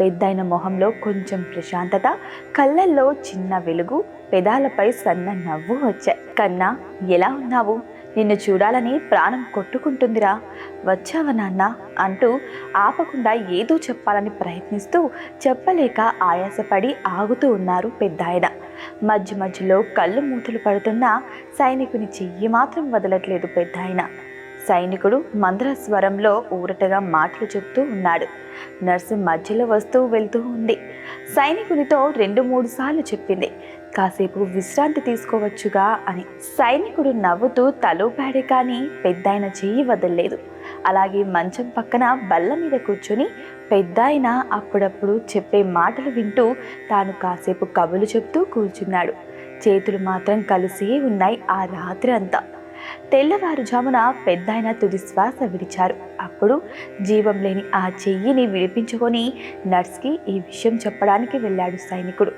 పెద్దయిన మొహంలో కొంచెం ప్రశాంతత కళ్ళల్లో చిన్న వెలుగు పెదాలపై సన్న నవ్వు వచ్చాయి. కన్నా ఎలా ఉన్నావు? నిన్ను చూడాలని ప్రాణం కొట్టుకుంటుందిరా. వచ్చావా నాన్న? అంటూ ఆపకుండా ఏదో చెప్పాలని ప్రయత్నిస్తూ చెప్పలేక ఆయాసపడి ఆగుతూ ఉన్నారు పెద్దాయన. మధ్య మధ్యలో కళ్ళు మూతలు పడుతున్నా సైనికుని చెయ్యి మాత్రం వదలట్లేదు పెద్దాయన. సైనికుడు మంద్ర స్వరంలో ఊరటగా మాటలు చెప్తూ ఉన్నాడు. నర్సు మధ్యలో వస్తూ వెళ్తూ ఉంది. సైనికునితో రెండు మూడు సార్లు చెప్పింది. కాసేపు విశ్రాంతి తీసుకోవచ్చుగా అని. సైనికుడు నవ్వుతూ తలూపాడే కానీ పెద్దాయన చెయ్యి వదలలేదు. అలాగే మంచం పక్కన బల్ల మీద కూర్చొని పెద్దాయన అప్పుడప్పుడు చెప్పే మాటలు వింటూ తాను కాసేపు కబులు చెప్తూ కూర్చున్నాడు. చేతులు మాత్రం కలిసే ఉన్నాయి ఆ రాత్రి అంతా తెల్లవారుజామున పెద్దాయన తుది శ్వాస విడిచారు. అప్పుడు జీవం లేని ఆ చెయ్యిని విడిపించుకొని నర్స్కి ఈ విషయం చెప్పడానికి వెళ్ళాడు సైనికుడు.